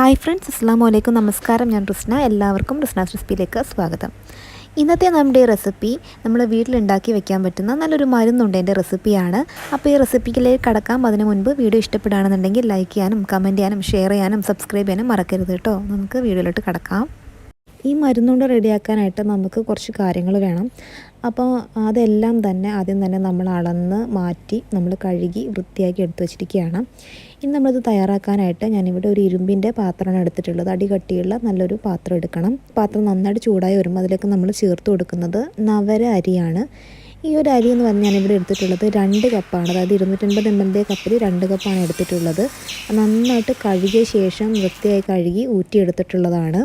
Hi friends അസ്സാം വലൈക്കും നമസ്കാരം ഞാൻ റുസ്ന എല്ലാവർക്കും റുസ്നാസ് റെസിപ്പിയിലേക്ക് സ്വാഗതം. ഇന്നത്തെ നമ്മുടെ റെസിപ്പി നമ്മൾ വീട്ടിലുണ്ടാക്കി വെക്കാൻ പറ്റുന്ന നല്ലൊരു മരുന്നുണ്ട് എന്റെ റെസിപ്പിയാണ് അപ്പോൾ ഈ റെസിപ്പിയിലേക്ക് കടക്കാം. അതിന് മുൻപ് വീഡിയോ ഇഷ്ടപ്പെടുകയാണെന്നുണ്ടെങ്കിൽ ലൈക്ക് ചെയ്യാനും കമന്റ് ചെയ്യാനും ഷെയർ ചെയ്യാനും സബ്സ്ക്രൈബ് ചെയ്യാനും മറക്കരുത് കേട്ടോ. നമുക്ക് വീഡിയോയിലോട്ട് കടക്കാം. ഈ മരുന്നുകൊണ്ട് റെഡിയാക്കാനായിട്ട് നമുക്ക് കുറച്ച് കാര്യങ്ങൾ വേണം. അപ്പോൾ അതെല്ലാം തന്നെ ആദ്യം തന്നെ നമ്മൾ അളന്ന് മാറ്റി നമ്മൾ കഴുകി വൃത്തിയാക്കി എടുത്തു വച്ചിരിക്കുകയാണ്. ഇനി നമ്മളിത് തയ്യാറാക്കാനായിട്ട് ഞാനിവിടെ ഒരു ഇരുമ്പിന്റെ പാത്രമാണ് എടുത്തിട്ടുള്ളത്. അടി കട്ടിയുള്ള നല്ലൊരു പാത്രം എടുക്കണം. പാത്രം നന്നായിട്ട് ചൂടായി വരുമ്പോൾ അതിലേക്ക് നമ്മൾ ചേർത്ത് കൊടുക്കുന്നത് നവര അരിയാണ്. ഈ ഒരു അരി എന്ന് പറഞ്ഞാൽ ഞാനിവിടെ എടുത്തിട്ടുള്ളത് രണ്ട് കപ്പാണ്. അതായത് ഇരുന്നൂറ്റൻപത് എം എൽ കപ്പിൽ രണ്ട് കപ്പാണ് എടുത്തിട്ടുള്ളത്. നന്നായിട്ട് കഴുകിയ ശേഷം വൃത്തിയായി കഴുകി ഊറ്റിയെടുത്തിട്ടുള്ളതാണ്.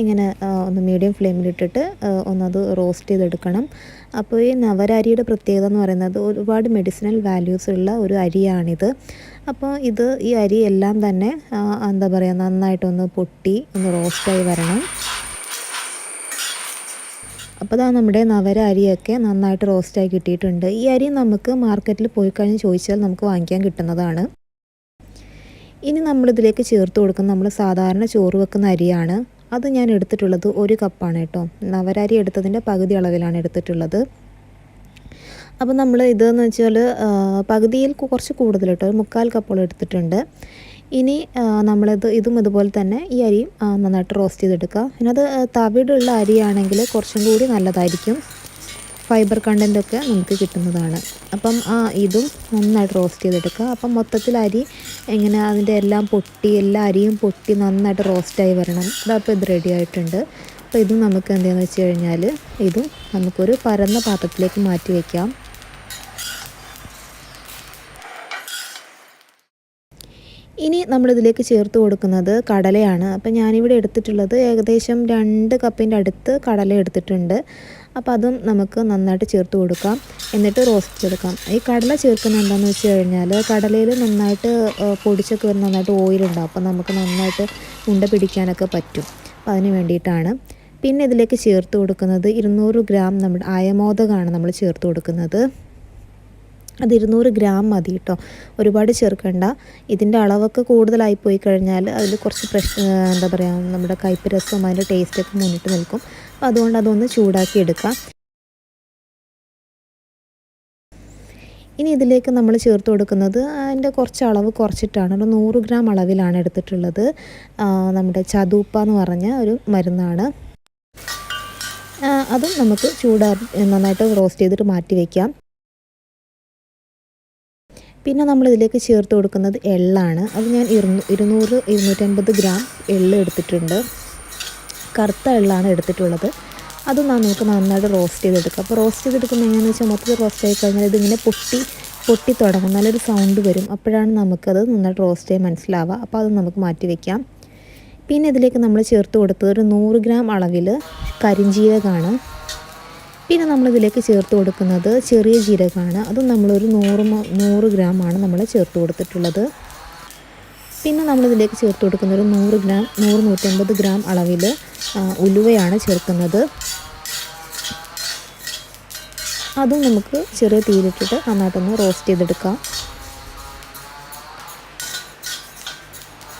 ഇങ്ങനെ ഒന്ന് മീഡിയം ഫ്ലെയിമിലിട്ടിട്ട് ഒന്നത് റോസ്റ്റ് ചെയ്തെടുക്കണം. അപ്പോൾ ഈ നവരരിയുടെ പ്രത്യേകത എന്ന് പറയുന്നത് ഒരുപാട് മെഡിസിനൽ വാല്യൂസ് ഉള്ള ഒരു അരിയാണിത്. അപ്പോൾ ഇത് ഈ അരി എല്ലാം തന്നെ എന്താ പറയുക നന്നായിട്ടൊന്ന് പൊട്ടി ഒന്ന് റോസ്റ്റായി വരണം. അപ്പോൾ ഇതാ നമ്മുടെ നവര അരിയൊക്കെ നന്നായിട്ട് റോസ്റ്റായി കിട്ടിയിട്ടുണ്ട്. ഈ അരി നമുക്ക് മാർക്കറ്റിൽ പോയി കഴിഞ്ഞ് ചോദിച്ചാൽ നമുക്ക് വാങ്ങിക്കാൻ കിട്ടുന്നതാണ്. ഇനി നമ്മളിതിലേക്ക് ചേർത്ത് കൊടുക്കുന്ന നമ്മൾ സാധാരണ ചോറ് വെക്കുന്ന അരിയാണ്. അത് ഞാൻ എടുത്തിട്ടുള്ളത് ഒരു കപ്പാണ് കേട്ടോ. നവരാരി എടുത്തതിന്റെ പകുതി അളവിലാണ് എടുത്തിട്ടുള്ളത്. അപ്പോൾ നമ്മൾ ഇതെന്ന് വെച്ചാൽ പകുതിയിൽ കുറച്ച് കൂടുതൽ കേട്ടോ. ഒരു മുക്കാൽ കപ്പോളം എടുത്തിട്ടുണ്ട്. ഇനി നമ്മളിത് ഇതും ഇതുപോലെ തന്നെ ഈ അരിയും നന്നായിട്ട് റോസ്റ്റ് ചെയ്തെടുക്കുക. പിന്നെ അത് തവിടുള്ള അരിയാണെങ്കിൽ കുറച്ചും കൂടി നല്ലതായിരിക്കും. ഫൈബർ കണ്ടന്റൊക്കെ നമുക്ക് കിട്ടുന്നതാണ്. അപ്പം ആ ഇതും നന്നായിട്ട് റോസ്റ്റ് ചെയ്തെടുക്കുക. അപ്പം മൊത്തത്തിൽ അരി എങ്ങനെ അതിന്റെ എല്ലാം പൊട്ടി എല്ലാ അരിയും പൊട്ടി നന്നായിട്ട് റോസ്റ്റായി വരണം. അതപ്പോൾ ഇത് റെഡി ആയിട്ടുണ്ട്. അപ്പോൾ ഇതും നമുക്ക് എന്താണെന്ന് വെച്ച് കഴിഞ്ഞാൽ ഇതും നമുക്കൊരു പരന്ന പാത്രത്തിലേക്ക് മാറ്റി വയ്ക്കാം ഇനി നമ്മളിതിലേക്ക് ചേർത്ത് കൊടുക്കുന്നത് കടലയാണ്. അപ്പം ഞാനിവിടെ എടുത്തിട്ടുള്ളത് ഏകദേശം രണ്ട് കപ്പിന്റെ അടുത്ത് കടല എടുത്തിട്ടുണ്ട്. അപ്പോൾ അതും നമുക്ക് നന്നായിട്ട് ചേർത്ത് കൊടുക്കാം. എന്നിട്ട് റോസ്റ്റ് ചെയ്തെടുക്കാം. ഈ കടല ചേർക്കുന്നത് എന്താണെന്ന് വെച്ച് കഴിഞ്ഞാൽ കടലയിൽ നന്നായിട്ട് പൊടിച്ചൊക്കെ വരുന്ന നന്നായിട്ട് ഓയിലുണ്ടാവും അപ്പോൾ നമുക്ക് നന്നായിട്ട് ഉണ്ട പിടിക്കാനൊക്കെ പറ്റും. അപ്പോൾ അതിന് വേണ്ടിയിട്ടാണ്. പിന്നെ ഇതിലേക്ക് ചേർത്ത് കൊടുക്കുന്നത് ഇരുന്നൂറ് ഗ്രാം നമ്മുടെ അയമോദകമാണ് നമ്മൾ ചേർത്ത് കൊടുക്കുന്നത്. അത് ഇരുന്നൂറ് ഗ്രാം മതി കേട്ടോ. ഒരുപാട് ചേർക്കണ്ട. ഇതിന്റെ അളവൊക്കെ കൂടുതലായി പോയി കഴിഞ്ഞാൽ അതിൽ കുറച്ച് പ്രശ്ന എന്താ പറയുക നമ്മുടെ കയ്പ്പ് രസവും അതിന്റെ ടേസ്റ്റൊക്കെ മുന്നിട്ട് നിൽക്കും. അപ്പോൾ അതുകൊണ്ട് അതൊന്ന് ചൂടാക്കി എടുക്കാം. ഇനി ഇതിലേക്ക് നമ്മൾ ചേർത്ത് കൊടുക്കുന്നത് അതിന്റെ കുറച്ച് അളവ് കുറച്ചിട്ടാണ്. ഒരു നൂറ് ഗ്രാം അളവിലാണ് എടുത്തിട്ടുള്ളത്. നമ്മുടെ ചതൂപ്പ എന്ന് പറഞ്ഞ ഒരു മരുന്നാണ്. അതും നമുക്ക് ചൂടാ നന്നായിട്ട് റോസ്റ്റ് ചെയ്തിട്ട് മാറ്റി വയ്ക്കാം പിന്നെ നമ്മൾ ഇതിലേക്ക് ചേർത്ത് കൊടുക്കുന്നത് എള്ളാണ്. അത് ഞാൻ ഇരുന്നൂ ഇരുന്നൂറ് ഇരുന്നൂറ്റമ്പത് ഗ്രാം എള്ള് എടുത്തിട്ടുണ്ട്. കറുത്ത എള്ളാണ് എടുത്തിട്ടുള്ളത്. അത് നമുക്ക് നന്നായിട്ട് റോസ്റ്റ് ചെയ്തെടുക്കാം. അപ്പോൾ റോസ്റ്റ് ചെയ്തെടുക്കുമ്പോൾ എങ്ങനെയാണെന്ന് വെച്ചാൽ മൊത്തത്തിൽ റോസ്റ്റ് ആയി കഴിഞ്ഞാൽ ഇതിങ്ങനെ പൊട്ടി പൊട്ടി തുടങ്ങും. നല്ലൊരു സൗണ്ട് വരും. അപ്പോഴാണ് നമുക്കത് നന്നായിട്ട് റോസ്റ്റ് ചെയ്യാൻ മനസ്സിലാവുക. അപ്പോൾ അത് നമുക്ക് മാറ്റി വയ്ക്കാം പിന്നെ ഇതിലേക്ക് നമ്മൾ ചേർത്ത് കൊടുത്തത് ഒരു നൂറ് ഗ്രാം അളവിൽ കരിഞ്ജീരകമാണ് പിന്നെ നമ്മളിതിലേക്ക് ചേർത്ത് കൊടുക്കുന്നത് ചെറിയ ജീരകമാണ്. അതും നമ്മളൊരു നൂറ് നൂറ് ഗ്രാമാണ് നമ്മൾ ചേർത്ത് കൊടുത്തിട്ടുള്ളത്. പിന്നെ നമ്മളിതിലേക്ക് ചേർത്ത് കൊടുക്കുന്ന ഒരു നൂറ് ഗ്രാം നൂറ് നൂറ്റമ്പത് ഗ്രാം അളവിൽ ഉലുവയാണ് ചേർക്കുന്നത്. അതും നമുക്ക് ചെറിയ തീയിലിട്ടിട്ട് നന്നായിട്ടൊന്ന് റോസ്റ്റ് ചെയ്തെടുക്കാം.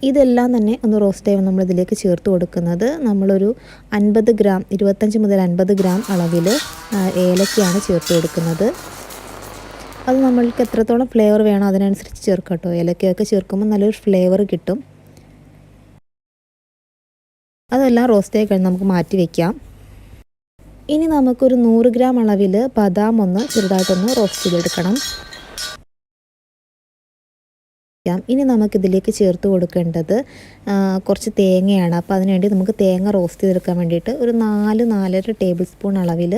ഇതെല്ലാം തന്നെ ഒന്ന് റോസ്റ്റ് ചെയ്യുമ്പോൾ നമ്മളിതിലേക്ക് ചേർത്ത് കൊടുക്കുന്നത് നമ്മളൊരു അൻപത് ഗ്രാം ഇരുപത്തഞ്ച് മുതൽ അൻപത് ഗ്രാം അളവിൽ ഏലക്കയാണ് ചേർത്ത് കൊടുക്കുന്നത്. അത് നമ്മൾക്ക് എത്രത്തോളം ഫ്ലേവർ വേണം അതിനനുസരിച്ച് ചേർക്കാം കേട്ടോ. ഏലക്കയൊക്കെ ചേർക്കുമ്പോൾ നല്ലൊരു ഫ്ലേവർ കിട്ടും. അതെല്ലാം റോസ്റ്റ് ആയി കഴിഞ്ഞ് നമുക്ക് മാറ്റി വയ്ക്കാം ഇനി നമുക്കൊരു നൂറ് ഗ്രാം അളവിൽ ബദാം ഒന്ന് ചെറുതായിട്ടൊന്ന് റോസ്റ്റ് ചെയ്തെടുക്കണം. ഇനി നമുക്കിതിലേക്ക് ചേർത്ത് കൊടുക്കേണ്ടത് കുറച്ച് തേങ്ങയാണ്. അപ്പോൾ അതിനുവേണ്ടി നമുക്ക് തേങ്ങ റോസ്റ്റ് ചെയ്തെടുക്കാൻ വേണ്ടിയിട്ട് ഒരു നാല് നാലര ടേബിൾ സ്പൂൺ അളവിൽ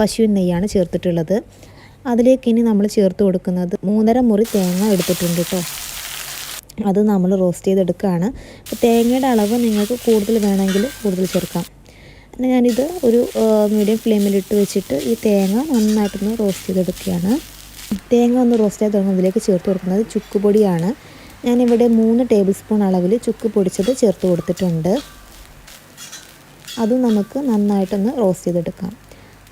പശുവിൻ നെയ്യാണ് ചേർത്തിട്ടുള്ളത്. അതിലേക്ക് ഇനി നമ്മൾ ചേർത്ത് കൊടുക്കുന്നത് മൂന്നര മുറി തേങ്ങ എടുത്തിട്ടുണ്ട് കേട്ടോ. അത് നമ്മൾ റോസ്റ്റ് ചെയ്തെടുക്കുകയാണ്. അപ്പോൾ തേങ്ങയുടെ അളവ് നിങ്ങൾക്ക് കൂടുതൽ വേണമെങ്കിൽ കൂടുതൽ ചേർക്കാം. പിന്നെ ഞാനിത് ഒരു മീഡിയം ഫ്ലെയിമിലിട്ട് വെച്ചിട്ട് ഈ തേങ്ങ നന്നായിട്ടൊന്ന് റോസ്റ്റ് ചെയ്തെടുക്കുകയാണ്. തേങ്ങ ഒന്ന് റോസ്റ്റ് ചെയ്ത് അതിലേക്ക് ചേർത്ത് കൊടുക്കുന്നത് ചുക്ക് പൊടിയാണ് ഞാനിവിടെ മൂന്ന് ടേബിൾ സ്പൂൺ അളവിൽ ചുക്ക് പൊടിച്ചത് ചേർത്ത് കൊടുത്തിട്ടുണ്ട്. അതും നമുക്ക് നന്നായിട്ടൊന്ന് റോസ്റ്റ് ചെയ്തെടുക്കാം.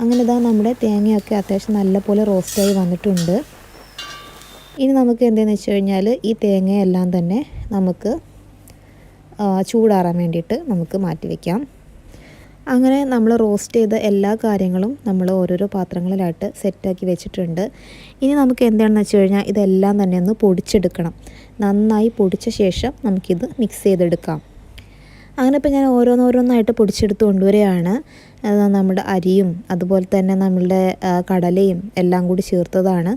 അങ്ങനെ ഇതാ നമ്മുടെ തേങ്ങയൊക്കെ അത്യാവശ്യം നല്ലപോലെ റോസ്റ്റായി വന്നിട്ടുണ്ട്. ഇനി നമുക്ക് എന്താണെന്ന് വെച്ച് കഴിഞ്ഞാൽ ഈ തേങ്ങയെല്ലാം തന്നെ നമുക്ക് ചൂടാറാൻ വേണ്ടിയിട്ട് നമുക്ക് മാറ്റി വയ്ക്കാം അങ്ങനെ നമ്മൾ റോസ്റ്റ് ചെയ്ത എല്ലാ കാര്യങ്ങളും നമ്മൾ ഓരോരോ പാത്രങ്ങളിലായിട്ട് സെറ്റാക്കി വെച്ചിട്ടുണ്ട്. ഇനി നമുക്ക് എന്താണെന്ന് വെച്ച് കഴിഞ്ഞാൽ ഇതെല്ലാം തന്നെ ഒന്ന് പൊടിച്ചെടുക്കണം. നന്നായി പൊടിച്ച ശേഷം നമുക്കിത് മിക്സ് ചെയ്തെടുക്കാം. അങ്ങനെ ഇപ്പോൾ ഞാൻ ഓരോന്നോരോന്നായിട്ട് പൊടിച്ചെടുത്ത് കൊണ്ടുവരികയാണ്. നമ്മുടെ അരിയും അതുപോലെ തന്നെ നമ്മളുടെ കടലയും എല്ലാം കൂടി ചേർത്തതാണ്.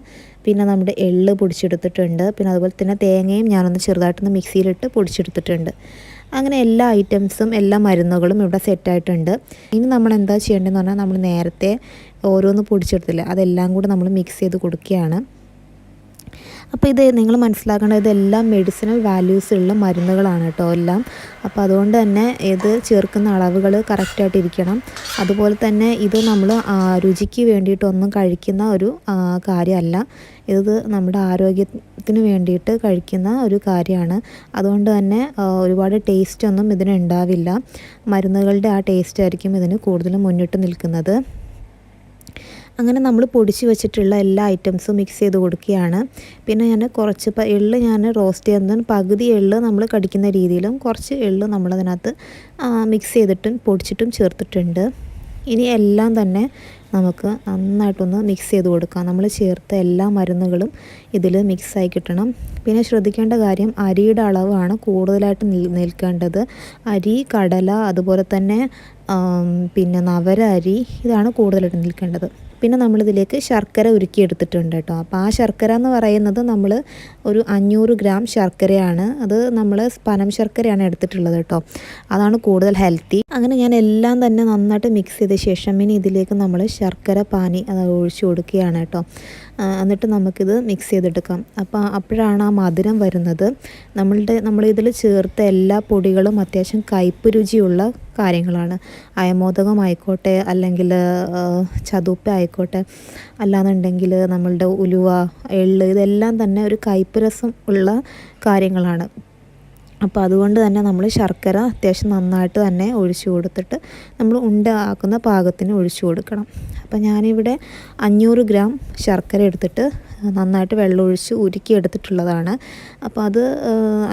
പിന്നെ നമ്മുടെ എള്ള് പൊടിച്ചെടുത്തിട്ടുണ്ട്. പിന്നെ അതുപോലെ തന്നെ തേങ്ങയും ഞാനൊന്ന് ചെറുതായിട്ടൊന്ന് മിക്സിയിലിട്ട് പൊടിച്ചെടുത്തിട്ടുണ്ട്. അങ്ങനെ എല്ലാ ഐറ്റംസും എല്ലാ മരുന്നുകളും ഇവിടെ സെറ്റായിട്ടുണ്ട്. ഇനി നമ്മൾ എന്താ ചെയ്യേണ്ടതെന്ന് പറഞ്ഞാൽ നമ്മൾ നേരത്തെ ഓരോന്ന് പൊടിച്ചെടുത്തില്ല അതെല്ലാം കൂടി നമ്മൾ മിക്സ് ചെയ്ത് കൊടുക്കുകയാണ്. അപ്പോൾ ഇത് നിങ്ങൾ മനസ്സിലാക്കേണ്ടത് ഇതെല്ലാം മെഡിസിനൽ വാല്യൂസ് ഉള്ള മരുന്നുകളാണ് കേട്ടോ എല്ലാം. അപ്പോൾ അതുകൊണ്ട് തന്നെ ഇത് ചേർക്കുന്ന അളവുകൾ കറക്റ്റായിട്ട് ഇരിക്കണം. അതുപോലെ തന്നെ ഇത് നമ്മൾ രുചിക്ക് വേണ്ടിയിട്ടൊന്നും കഴിക്കുന്ന ഒരു കാര്യമല്ല. ഇത് നമ്മുടെ ആരോഗ്യത്തിന് വേണ്ടിയിട്ട് കഴിക്കുന്ന ഒരു കാര്യമാണ്. അതുകൊണ്ട് തന്നെ ഒരുപാട് ടേസ്റ്റ് ഒന്നും ഇതിന് ഉണ്ടാവില്ല. മരുന്നുകളുടെ ആ ടേസ്റ്റ് ആയിരിക്കും ഇതിന് കൂടുതലും മുന്നിട്ട് നിൽക്കുന്നത്. അങ്ങനെ നമ്മൾ പൊടിച്ച് വെച്ചിട്ടുള്ള എല്ലാ ഐറ്റംസും മിക്സ് ചെയ്ത് കൊടുക്കുകയാണ്. പിന്നെ ഞാൻ കുറച്ച് എള്ള് ഞാൻ റോസ്റ്റ് ചെയ്യുന്നതിന് പകുതി എള്ള് നമ്മൾ കടിക്കുന്ന രീതിയിലും കുറച്ച് എള്ള് നമ്മളതിനകത്ത് മിക്സ് ചെയ്തിട്ടും പൊടിച്ചിട്ടും ചേർത്തിട്ടുണ്ട്. ഇനി എല്ലാം തന്നെ നമുക്ക് നന്നായിട്ടൊന്ന് മിക്സ് ചെയ്ത് കൊടുക്കാം. നമ്മൾ ചേർത്ത എല്ലാ മരുന്നുകളും ഇതിൽ മിക്സായി കിട്ടണം. പിന്നെ ശ്രദ്ധിക്കേണ്ട കാര്യം അരിയുടെ അളവാണ് കൂടുതലായിട്ട് നിൽ നിൽക്കേണ്ടത്. അരി കടല അതുപോലെ തന്നെ പിന്നെ നവര അരി ഇതാണ് കൂടുതലായിട്ട് നിൽക്കേണ്ടത്. പിന്നെ നമ്മളിതിലേക്ക് ശർക്കര ഉരുക്കി എടുത്തിട്ടുണ്ട് കേട്ടോ. അപ്പോൾ ആ ശർക്കര എന്ന് പറയുന്നത് നമ്മൾ ഒരു അഞ്ഞൂറ് ഗ്രാം ശർക്കരയാണ്. അത് നമ്മൾ പനം ശർക്കരയാണ് എടുത്തിട്ടുള്ളത് കേട്ടോ. അതാണ് കൂടുതൽ ഹെൽത്തി. അങ്ങനെ ഞാൻ എല്ലാം തന്നെ നന്നായിട്ട് മിക്സ് ചെയ്ത ശേഷം ഇനി ഇതിലേക്ക് നമ്മൾ ശർക്കര പാനി അത് ഒഴിച്ചു കൊടുക്കുകയാണ് കേട്ടോ. എന്നിട്ട് നമുക്കിത് മിക്സ് ചെയ്തെടുക്കാം. അപ്പോൾ അപ്പോഴാണ് ആ മധുരം വരുന്നത്. നമ്മളുടെ നമ്മളിതിൽ ചേർത്ത എല്ലാ പൊടികളും അത്യാവശ്യം കയ്പ് രുചിയുള്ള കാര്യങ്ങളാണ്. അയമോദകം ആയിക്കോട്ടെ അല്ലെങ്കിൽ ചതുപ്പ ആയിക്കോട്ടെ അല്ലാന്നുണ്ടെങ്കിൽ നമ്മളുടെ ഉലുവ എള്ള് ഇതെല്ലാം തന്നെ ഒരു കയ്പ്പ് രസം ഉള്ള കാര്യങ്ങളാണ്. അപ്പോൾ അതുകൊണ്ട് തന്നെ നമ്മൾ ശർക്കര അത്യാവശ്യം നന്നായിട്ട് തന്നെ ഒഴിച്ചു കൊടുത്തിട്ട് നമ്മൾ ഉണ്ടാക്കുന്ന പാകത്തിന് ഒഴിച്ചു കൊടുക്കണം. അപ്പോൾ ഞാനിവിടെ അഞ്ഞൂറ് ഗ്രാം ശർക്കര എടുത്തിട്ട് നന്നായിട്ട് വെള്ളമൊഴിച്ച് ഉരുക്കി എടുത്തിട്ടുള്ളതാണ്. അപ്പോൾ അത്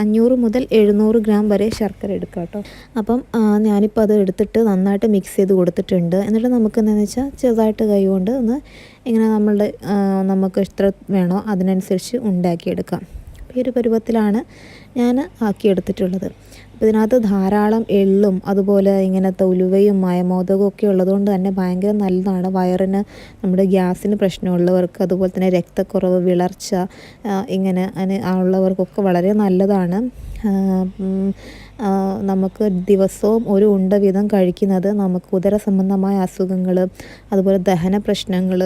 അഞ്ഞൂറ് മുതൽ എഴുന്നൂറ് ഗ്രാം വരെ ശർക്കര എടുക്കുക കേട്ടോ. അപ്പം ഞാനിപ്പോൾ അത് എടുത്തിട്ട് നന്നായിട്ട് മിക്സ് ചെയ്ത് കൊടുത്തിട്ടുണ്ട്. എന്നിട്ട് നമുക്ക് എന്താണെന്ന് വെച്ചാൽ ചെറുതായിട്ട് കൈ കൊണ്ട് ഒന്ന് ഇങ്ങനെ നമ്മളുടെ നമുക്ക് എത്ര വേണോ അതിനനുസരിച്ച് ഉണ്ടാക്കിയെടുക്കാം. ഈ ഒരു പരുവത്തിലാണ് ഞാൻ ആക്കിയെടുത്തിട്ടുള്ളത്. അപ്പോൾ ഇതിനകത്ത് ധാരാളം എള്ളും അതുപോലെ ഇങ്ങനത്തെ ഉലുവയും മയമോദകവും ഒക്കെ ഉള്ളതുകൊണ്ട് തന്നെ ഭയങ്കര നല്ലതാണ്. വയറിന് നമ്മുടെ ഗ്യാസിന് പ്രശ്നമുള്ളവർക്ക് അതുപോലെ തന്നെ രക്തക്കുറവ് വിളർച്ച ഇങ്ങനെ ഉള്ളവർക്കൊക്കെ വളരെ നല്ലതാണ്. നമുക്ക് ദിവസവും ഒരു ഉണ്ട വീതം കഴിക്കുന്നത് നമുക്ക് ഉദര സംബന്ധമായ അസുഖങ്ങൾ അതുപോലെ ദഹന പ്രശ്നങ്ങൾ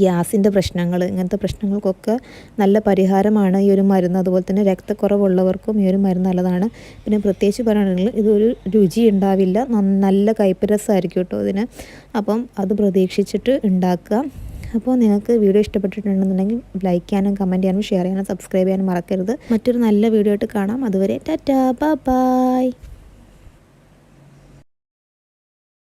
ഗ്യാസിന്റെ പ്രശ്നങ്ങൾ ഇങ്ങനത്തെ പ്രശ്നങ്ങൾക്കൊക്കെ നല്ല പരിഹാരമാണ് ഈ ഒരു മരുന്ന്. അതുപോലെ തന്നെ രക്തക്കുറവുള്ളവർക്കും ഈ ഒരു മരുന്ന് നല്ലതാണ്. പിന്നെ പ്രത്യേകിച്ച് പറയുകയാണെങ്കിൽ ഇതൊരു രുചി ഉണ്ടാവില്ല. നല്ല കയ്പ്പ് രസമായിരിക്കും കേട്ടോ ഇതിന്. അപ്പം അത് പ്രതീക്ഷിച്ചിട്ട് ഉണ്ടാക്കുക. അപ്പോൾ നിങ്ങൾക്ക് വീഡിയോ ഇഷ്ടപ്പെട്ടിട്ടുണ്ടെന്നുണ്ടെങ്കിൽ ലൈക്ക് ചെയ്യാനും കമന്റ് ചെയ്യാനും ഷെയർ ചെയ്യാനും സബ്സ്ക്രൈബ് ചെയ്യാനും മറക്കരുത്. മറ്റൊരു നല്ല വീഡിയോ ആയിട്ട് കാണാം. അതുവരെ ടാറ്റാ ബൈ